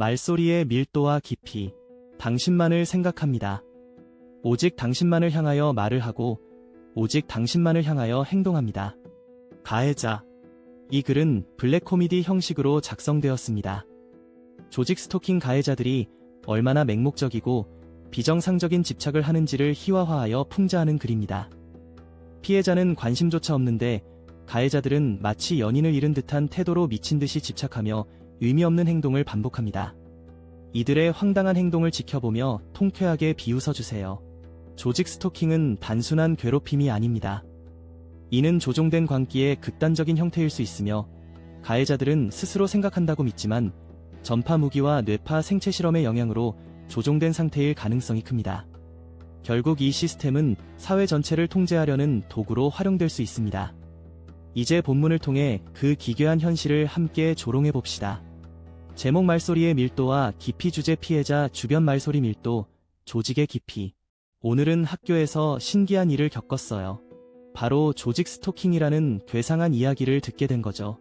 말소리의 밀도와 깊이, 당신만을 생각합니다. 오직 당신만을 향하여 말을 하고, 오직 당신만을 향하여 행동합니다. 가해자. 이 글은 블랙 코미디 형식으로 작성되었습니다. 조직 스토킹 가해자들이 얼마나 맹목적이고 비정상적인 집착을 하는지를 희화화하여 풍자하는 글입니다. 피해자는 관심조차 없는데 가해자들은 마치 연인을 잃은 듯한 태도로 미친 듯이 집착하며 의미 없는 행동을 반복합니다. 이들의 황당한 행동을 지켜보며 통쾌하게 비웃어 주세요. 조직 스토킹은 단순한 괴롭힘이 아닙니다. 이는 조종된 광기의 극단적인 형태일 수 있으며 가해자들은 스스로 생각한다고 믿지만 전파 무기와 뇌파 생체 실험의 영향으로 조종된 상태일 가능성이 큽니다. 결국 이 시스템은 사회 전체를 통제하려는 도구로 활용될 수 있습니다. 이제 본문을 통해 그 기괴한 현실을 함께 조롱해 봅시다. 제목 말소리의 밀도와 깊이 주제 피해자 주변 말소리 밀도, 조직의 깊이. 오늘은 학교에서 신기한 일을 겪었어요. 바로 조직 스토킹이라는 괴상한 이야기를 듣게 된 거죠.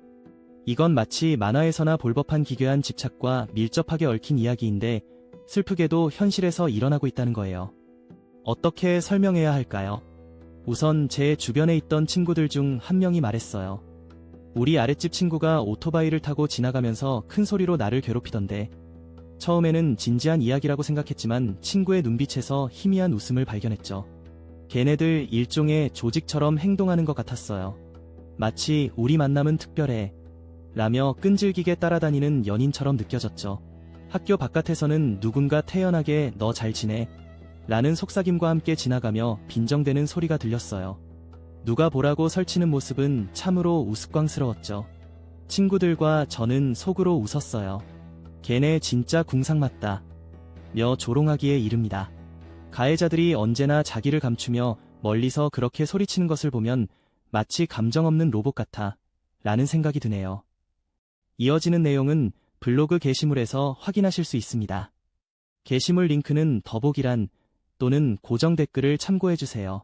이건 마치 만화에서나 볼 법한 기괴한 집착과 밀접하게 얽힌 이야기인데 슬프게도 현실에서 일어나고 있다는 거예요. 어떻게 설명해야 할까요? 우선 제 주변에 있던 친구들 중 한 명이 말했어요. 우리 아랫집 친구가 오토바이를 타고 지나가면서 큰 소리로 나를 괴롭히던데 처음에는 진지한 이야기라고 생각했지만 친구의 눈빛에서 희미한 웃음을 발견했죠. 걔네들 일종의 조직처럼 행동하는 것 같았어요. 마치 우리 만남은 특별해 라며 끈질기게 따라다니는 연인처럼 느껴졌죠. 학교 바깥에서는 누군가 태연하게 너 잘 지내 라는 속삭임과 함께 지나가며 빈정대는 소리가 들렸어요. 누가 보라고 설치는 모습은 참으로 우스꽝스러웠죠. 친구들과 저는 속으로 웃었어요. 걔네 진짜 궁상 맞다. 며 조롱하기에 이릅니다. 가해자들이 언제나 자기를 감추며 멀리서 그렇게 소리치는 것을 보면 마치 감정 없는 로봇 같아 라는 생각이 드네요. 이어지는 내용은 블로그 게시물에서 확인하실 수 있습니다. 게시물 링크는 더보기란 또는 고정 댓글을 참고해주세요.